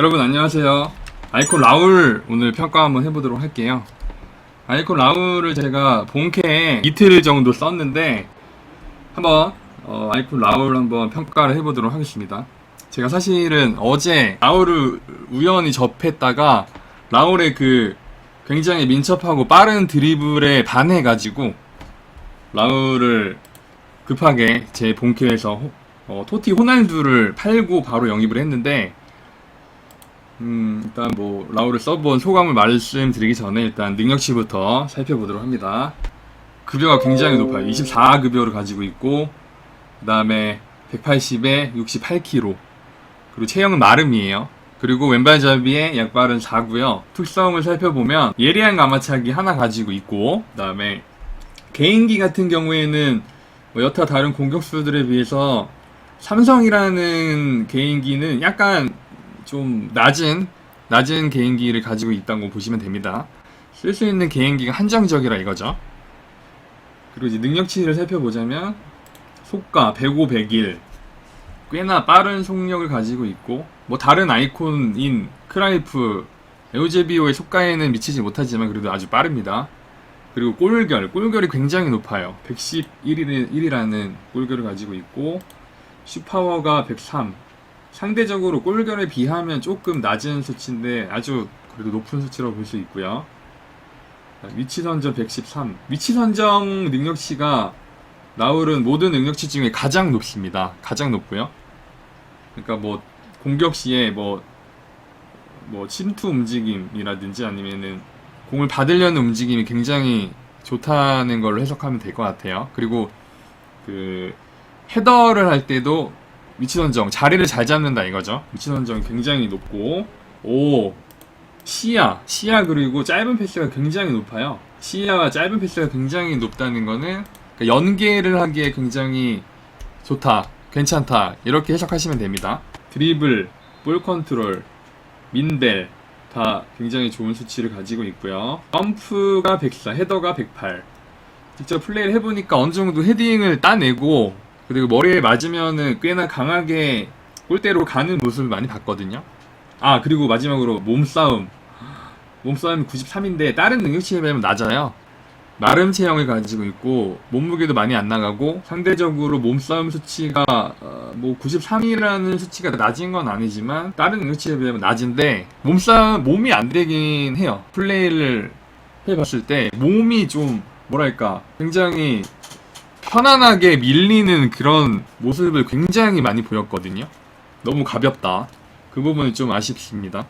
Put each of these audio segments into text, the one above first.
여러분 안녕하세요. 아이콘 라울 오늘 평가 한번 해보도록 할게요. 아이콘 라울을 제가 본캐에 이틀 정도 썼는데 한번 어, 아이콘 라울 한번 평가를 해보도록 하겠습니다. 제가 사실은 어제 라울을 우연히 접했다가 라울의 그 굉장히 민첩하고 빠른 드리블에 반해가지고 라울을 급하게 제 본캐에서 호- 어, 토티 호날두를 팔고 바로 영입을 했는데 음, 일단 뭐 라울을 써본 소감을 말씀드리기 전에 일단 능력치부터 살펴보도록 합니다. 급여가 굉장히 높아요. 24 급여를 가지고 있고 그 다음에 180에 68kg 그리고 체형은 마름이에요. 그리고 왼발잡이에 약발은 4고요. 특성을 살펴보면 예리한 가마차기 하나 가지고 있고 그 다음에 개인기 같은 경우에는 뭐 여타 다른 공격수들에 비해서 삼성이라는 개인기는 약간 좀 낮은 낮은 개인기를 가지고 있다고 보시면 됩니다. 쓸 수 있는 개인기가 한정적이라 이거죠. 그리고 이제 능력치를 살펴보자면 속가 105, 101 꽤나 빠른 속력을 가지고 있고 뭐 다른 아이콘인 크라이프 에우제비오의 속가에는 미치지 못하지만 그래도 아주 빠릅니다. 그리고 골결, 골결이 굉장히 높아요. 111이라는 골결을 가지고 있고 슈파워가 103. 상대적으로 골결에 비하면 조금 낮은 수치인데 아주 그래도 높은 수치라고 볼 수 있고요. 위치 선정 113. 위치 선정 능력치가 나울은 모든 능력치 중에 가장 높습니다. 가장 높고요. 그러니까 뭐 공격 시에 뭐, 뭐 침투 움직임이라든지 아니면은 공을 받으려는 움직임이 굉장히 좋다는 걸로 해석하면 될 것 같아요. 그리고 그 헤더를 할 때도 위치 선정 자리를 잘 잡는다 이거죠. 위치 선정이 굉장히 높고 오 시야 시야 그리고 짧은 패스가 굉장히 높아요. 시야와 짧은 패스가 굉장히 높다는 거는 그러니까 연계를 하기에 굉장히 좋다, 괜찮다 이렇게 해석하시면 됩니다. 드리블, 볼 컨트롤, 민델 다 굉장히 좋은 수치를 가지고 있고요. 점프가 104, 헤더가 108. 직접 플레이를 해보니까 어느 정도 헤딩을 따내고 그리고 머리에 맞으면은 꽤나 강하게 골대로 가는 모습을 많이 봤거든요. 아 그리고 마지막으로 몸싸움. 몸싸움 93인데 다른 능력치에 비하면 낮아요. 마름 체형을 가지고 있고 몸무게도 많이 안 나가고 상대적으로 몸싸움 수치가 어, 뭐 93이라는 수치가 낮은 건 아니지만 다른 능력치에 비하면 낮은데 몸싸움 몸이 안 되긴 해요. 플레이를 해봤을 때 몸이 좀 뭐랄까 굉장히 편안하게 밀리는 그런 모습을 굉장히 많이 보였거든요. 너무 가볍다. 그 부분이 좀 아쉽습니다.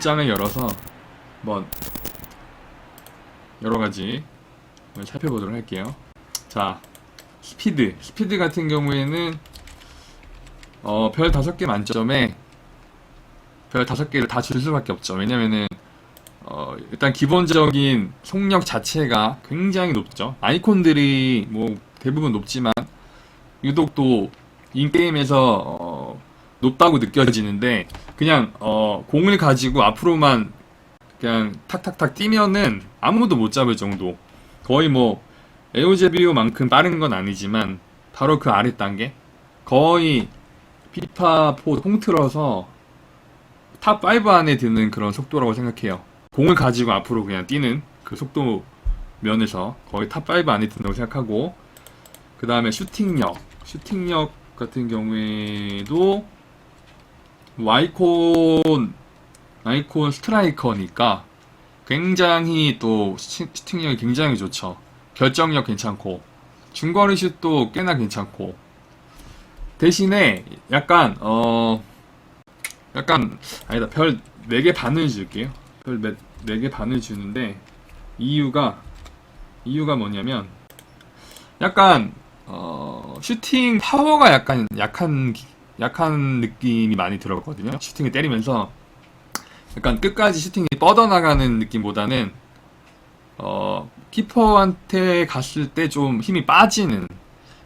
메모장을 열어서 한번 여러 가지 살펴보도록 할게요. 자, 스피드. 스피드 같은 경우에는 어, 별 다섯 개 만점에 별 다섯 개를 다 줄 수밖에 없죠. 왜냐면은 어, 일단 기본적인 속력 자체가 굉장히 높죠. 아이콘들이 뭐 대부분 높지만 유독 또 인게임에서 어, 높다고 느껴지는데 그냥 어, 공을 가지고 앞으로만 그냥 탁탁탁 뛰면은 아무도 못 잡을 정도. 거의 뭐 에오제비오만큼 빠른 건 아니지만 바로 그 아래 단계? 거의 피파 4 통틀어서 탑 5 안에 드는 그런 속도라고 생각해요. 공을 가지고 앞으로 그냥 뛰는 그 속도 면에서 거의 탑 5 안에 든다고 생각하고 그 다음에 슈팅력. 슈팅력 같은 경우에도 뭐 아이콘 아이콘 스트라이커니까 굉장히 또 슈팅- 슈팅력이 굉장히 좋죠. 결정력 괜찮고 중거리 슛도 꽤나 괜찮고. 대신에 약간 어 약간 아니다 별 4개 반을 줄게요. 별 4개 반을 주는데 이유가 이유가 뭐냐면 약간 어 슈팅 파워가 약간 약한 약한 느낌이 많이 들었거든요 슈팅을 때리면서 약간 끝까지 슈팅이 뻗어나가는 느낌보다는 어 키퍼한테 갔을 때 좀 힘이 빠지는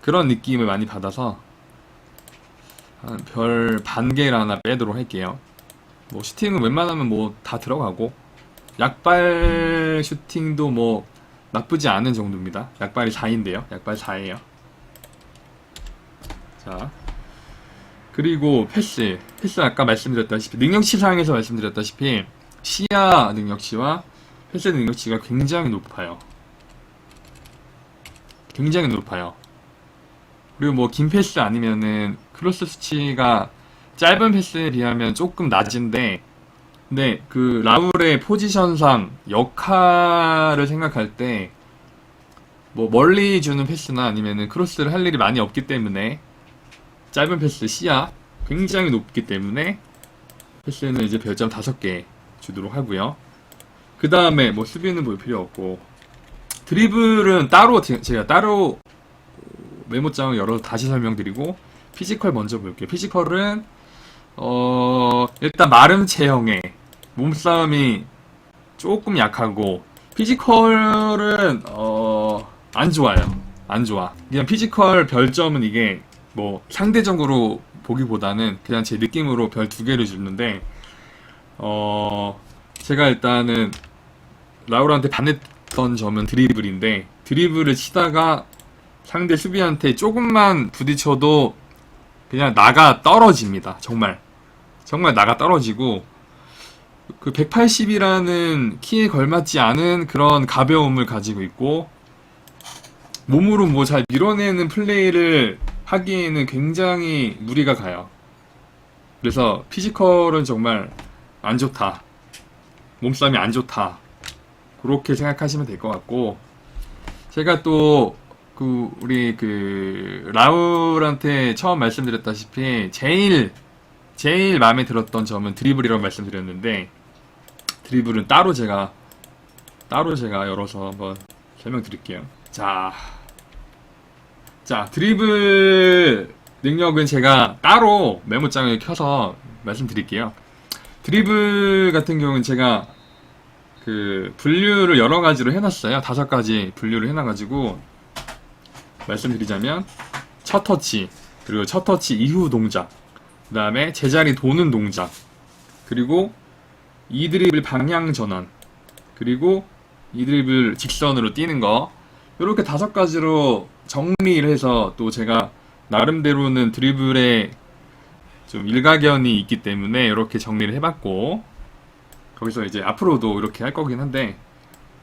그런 느낌을 많이 받아서 한별반 개를 하나 빼도록 할게요. 뭐 슈팅은 웬만하면 뭐 다 들어가고 약발 슈팅도 뭐 나쁘지 않은 정도입니다. 약발이 4인데요. 약발 4예요. 자 그리고 패스 패스 아까 말씀드렸다시피 능력치상에서 말씀드렸다시피 시야 능력치와 패스 능력치가 굉장히 높아요. 굉장히 높아요. 그리고 뭐 긴 패스 아니면은 크로스 수치가 짧은 패스에 비하면 조금 낮은데 근데 그 라울의 포지션상 역할을 생각할 때 뭐 멀리 주는 패스나 아니면은 크로스를 할 일이 많이 없기 때문에 짧은 패스 시야 굉장히 높기 때문에 패스는 이제 별점 5개 주도록 하고요. 그 다음에 뭐 수비는 볼 필요 없고 드리블은 따로 제- 제가 따로 메모장을 열어서 다시 설명드리고 피지컬 먼저 볼게요. 피지컬은 어 일단 마름 체형에 몸싸움이 조금 약하고 피지컬은 어 안 좋아요. 안 좋아. 그냥 피지컬 별점은 이게 뭐 상대적으로 보기보다는 그냥 제 느낌으로 별 두 개를 주는데 어 제가 일단은 라울한테 반했던 점은 드리블인데 드리블을 치다가 상대 수비한테 조금만 부딪혀도 그냥 나가 떨어집니다. 정말. 정말 나가 떨어지고 그 180이라는 키에 걸맞지 않은 그런 가벼움을 가지고 있고 몸으로 뭐 잘 밀어내는 플레이를 하기에는 굉장히 무리가 가요. 그래서 피지컬은 정말 안 좋다. 몸싸움이 안 좋다. 그렇게 생각하시면 될 것 같고 제가 또 그 우리 그 라울한테 처음 말씀드렸다시피 제일 제일 마음에 들었던 점은 드리블이라고 말씀드렸는데 드리블은 따로 제가 따로 제가 열어서 한번 설명드릴게요. 자, 자 드리블 능력은 제가 따로 메모장을 켜서 말씀드릴게요. 드리블 같은 경우는 제가 그 분류를 여러 가지로 해놨어요. 다섯 가지 분류를 해놔가지고 말씀드리자면 첫 터치 그리고 첫 터치 이후 동작 그 다음에 제자리 도는 동작 그리고 이 드리블 방향 전환 그리고 이 드리블 직선으로 뛰는 거 이렇게 다섯 가지로 정리를 해서 또 제가 나름대로는 드리블에 좀 일가견이 있기 때문에 이렇게 정리를 해봤고 거기서 이제 앞으로도 이렇게 할 거긴 한데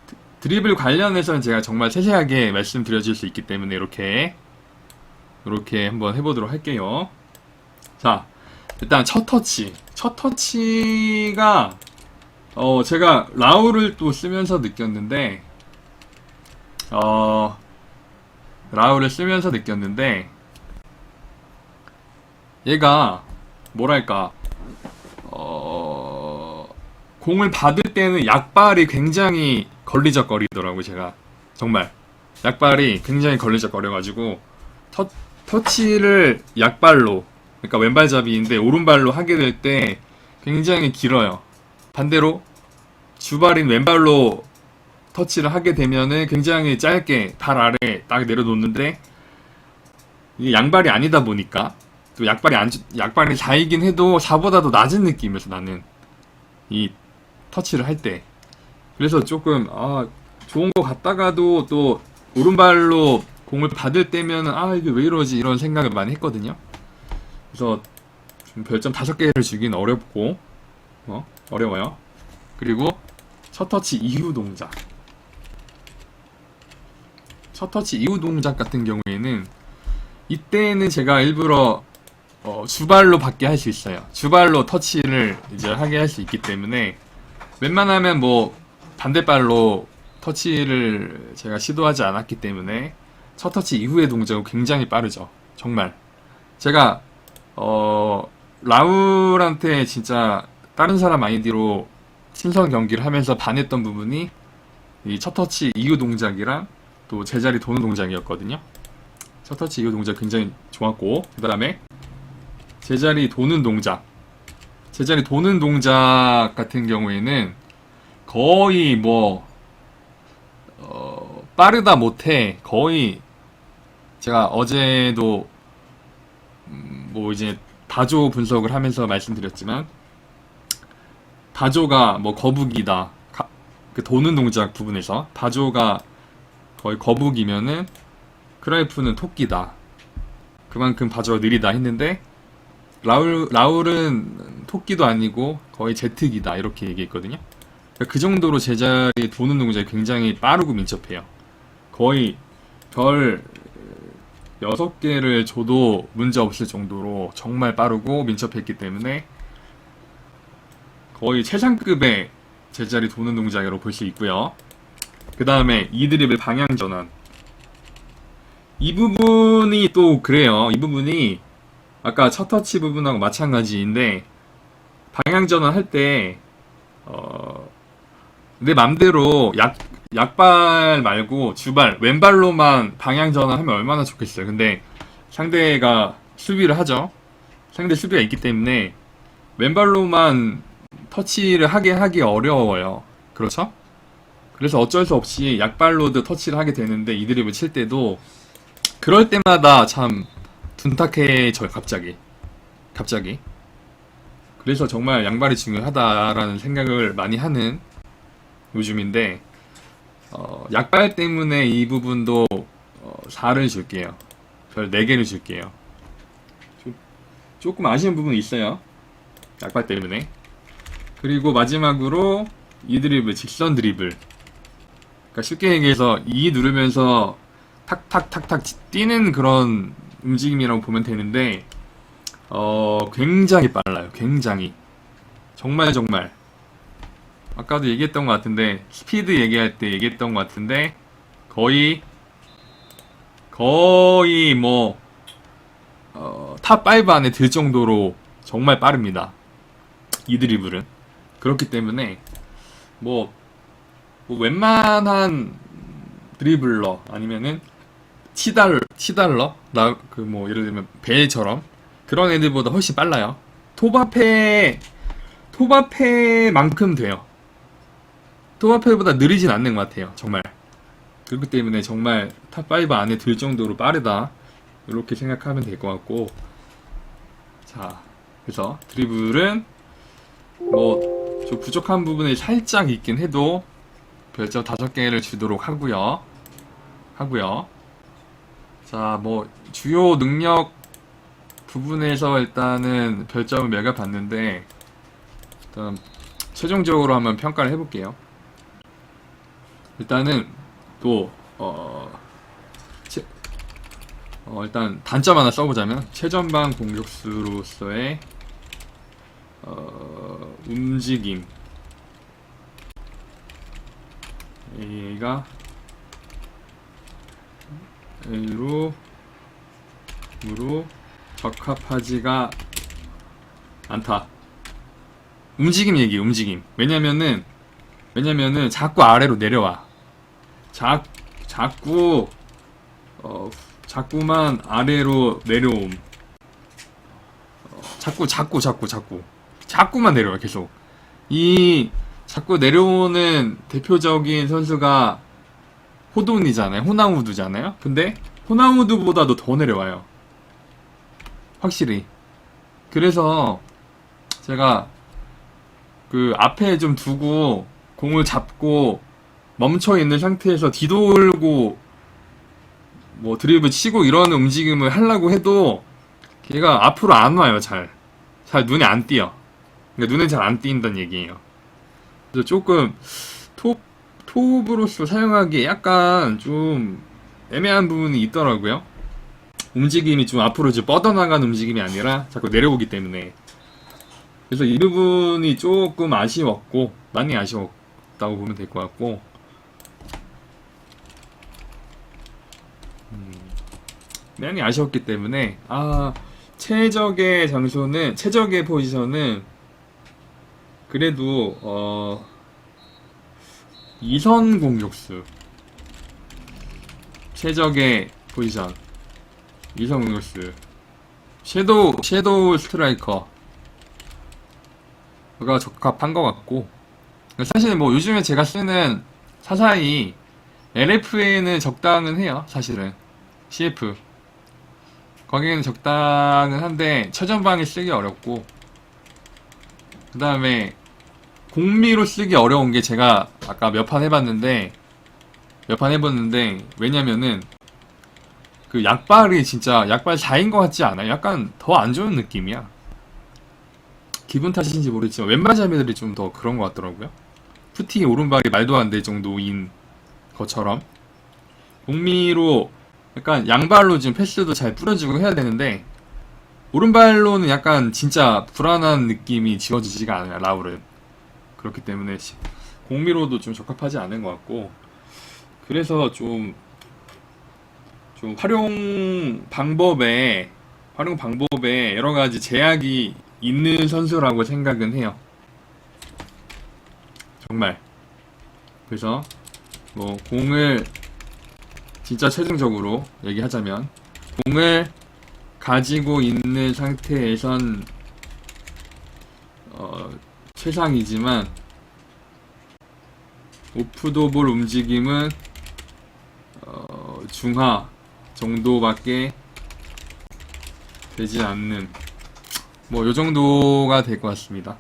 드- 드리블 관련해서는 제가 정말 세세하게 말씀드려줄 수 있기 때문에 이렇게 이렇게 한번 해보도록 할게요. 자, 일단 첫 터치. 첫 터치가 어 제가 라울을 또 쓰면서 느꼈는데 어 라울을 쓰면서 느꼈는데 얘가 뭐랄까 어 공을 받을 때는 약발이 굉장히 걸리적거리더라고 제가. 정말. 약발이 굉장히 걸리적거려가지고 터, 터치를 약발로 그러니까 왼발잡이인데 오른발로 하게 될 때 굉장히 길어요. 반대로 주발인 왼발로 터치를 하게 되면은 굉장히 짧게 발 아래 딱 내려놓는데 이게 양발이 아니다 보니까 또 약발이 안 약발이 4이긴 해도 4보다도 낮은 느낌이어서 나는 이 터치를 할 때 그래서 조금 아 좋은 거 같다가도 또 오른발로 공을 받을 때면은 아 이게 왜 이러지 이런 생각을 많이 했거든요. 그래서 좀 별점 다섯 개를 주긴 어렵고 어 어려워요. 그리고 첫 터치 이후 동작 첫 터치 이후 동작 같은 경우에는 이때는 제가 일부러 어, 주발로 받게 할 수 있어요. 주발로 터치를 이제 하게 할 수 있기 때문에 웬만하면 뭐 반대발로 터치를 제가 시도하지 않았기 때문에 첫 터치 이후의 동작은 굉장히 빠르죠. 정말 제가 어 라울한테 진짜 다른 사람 아이디로 친선 경기를 하면서 반했던 부분이 이 첫 터치 이후 동작이랑 또 제자리 도는 동작이었거든요. 첫 터치 이후 동작 굉장히 좋았고 그 다음에 제자리 도는 동작. 제자리 도는 동작 같은 경우에는 거의 뭐, 어, 빠르다 못해 거의 제가 어제도 음, 뭐 이제 다조 분석을 하면서 말씀드렸지만 다조가 뭐 거북이다. 가- 그 도는 동작 부분에서 다조가 거의 거북이면은 크라이프는 토끼다. 그만큼 다조가 느리다 했는데 라울 라울은 토끼도 아니고 거의 제트기다 이렇게 얘기했거든요. 그러니까 그 정도로 제자리 도는 동작이 굉장히 빠르고 민첩해요. 거의 별 6개를 줘도 문제 없을 정도로 정말 빠르고 민첩했기 때문에 거의 최상급의 제자리 도는 동작으로 볼 수 있고요. 그 다음에 이드립의 방향 전환. 이 부분이 또 그래요. 이 부분이 아까 첫 터치 부분하고 마찬가지인데 방향 전환 할 때 어, 내 맘대로 약 약발 말고 주발 왼발로만 방향 전환하면 얼마나 좋겠어요. 근데 상대가 수비를 하죠. 상대 수비가 있기 때문에 왼발로만 터치를 하게 하기 어려워요. 그렇죠? 그래서 어쩔 수 없이 약발로도 터치를 하게 되는데 이 드립을 칠 때도 그럴 때마다 참 둔탁해져요 갑자기. 갑자기. 그래서 정말 양발이 중요하다라는 생각을 많이 하는 요즘인데 어, 약발 때문에 이 부분도 어, 4를 줄게요. 별 4개를 줄게요. 좀, 조금 아쉬운 부분이 있어요. 약발 때문에. 그리고 마지막으로 이 드리블 직선 드리블 그러니까 쉽게 얘기해서 이 누르면서 탁탁탁탁 뛰는 그런 움직임이라고 보면 되는데 어 굉장히 빨라요. 굉장히 정말 정말 아까도 얘기했던 것 같은데 스피드 얘기할 때 얘기했던 것 같은데 거의 거의 뭐 어, 탑5 안에 들 정도로 정말 빠릅니다. 이 드리블은 그렇기 때문에 뭐, 뭐 웬만한 드리블러 아니면은 치달 치달러 나 그 뭐 예를 들면 벨처럼 그런 애들보다 훨씬 빨라요. 토바페 토바페만큼 돼요. 토바페보다 느리진 않는 것 같아요. 정말 그렇기 때문에 정말 탑 5 안에 들 정도로 빠르다 이렇게 생각하면 될 것 같고 자 그래서 드리블은 뭐 좀 부족한 부분이 살짝 있긴 해도 별점 다섯 개를 주도록 하고요. 하고요. 자, 뭐 주요 능력 부분에서 일단은 별점을 매겨 봤는데 일단 최종적으로 한번 평가를 해볼게요. 일단은 또 어, 채- 어, 일단 단점 하나 써보자면 최전방 공격수로서의 어, 움직임 얘가 A로 으로 적합하지가 않다. 움직임 얘기 움직임. 왜냐면은 왜냐면은 자꾸 아래로 내려와. 자, 자꾸 어 자꾸만 아래로 내려옴. 어, 자꾸 자꾸 자꾸 자꾸. 자꾸만 내려와 계속. 이 자꾸 내려오는 대표적인 선수가 호돈이잖아요 호나우두잖아요 근데 호나우두보다도 더 내려와요 확실히 그래서 제가 그 앞에 좀 두고 공을 잡고 멈춰 있는 상태에서 뒤돌고 뭐 드리블 치고 이런 움직임을 하려고 해도 걔가 앞으로 안 와요 잘. 잘 눈에 안 띄어. 그러니까 눈에 잘 안 띄인다는 얘기예요. 그래서 조금 톱 톱으로서 사용하기에 약간 좀 애매한 부분이 있더라고요. 움직임이 좀 앞으로 이제 뻗어나가는 움직임이 아니라 자꾸 내려오기 때문에 그래서 이 부분이 조금 아쉬웠고 많이 아쉬웠다고 보면 될 것 같고 음, 많이 아쉬웠기 때문에 아 최적의 장소는 최적의 포지션은 그래도 어 이선 공격수. 최적의 포지션. 이선 공격수. 섀도우 섀도우 스트라이커. 가 적합한 것 같고. 사실 뭐 요즘에 제가 쓰는 사사이 LF에는 적당은 해요 사실은. CF 거기에는 적당은 한데 최전방에 쓰기 어렵고. 그 다음에 공미로 쓰기 어려운 게 제가 아까 몇 판 해봤는데 몇 판 해봤는데 왜냐면은 그 약발이 진짜 약발 4인 것 같지 않아요? 약간 더 안 좋은 느낌이야 기분 탓인지 모르겠지만 웬만 자매들이 좀 더 그런 것 같더라고요. 푸팅이 오른발이 말도 안 될 정도인 것처럼 공미로 약간 양발로 지금 패스도 잘 뿌려주고 해야 되는데 오른발로는 약간 진짜 불안한 느낌이 지워지지가 않아요 라울은 그렇기 때문에 시- 공미로도 좀 적합하지 않은 것 같고 그래서 좀 좀 활용 방법에 활용 방법에 여러 가지 제약이 있는 선수라고 생각은 해요. 정말. 그래서 뭐 공을 진짜 최종적으로 얘기하자면 공을 가지고 있는 상태에선 어, 최상이지만 오프도볼 움직임은 어, 중하 정도밖에 되지 않는 뭐 요 정도가 될 것 같습니다.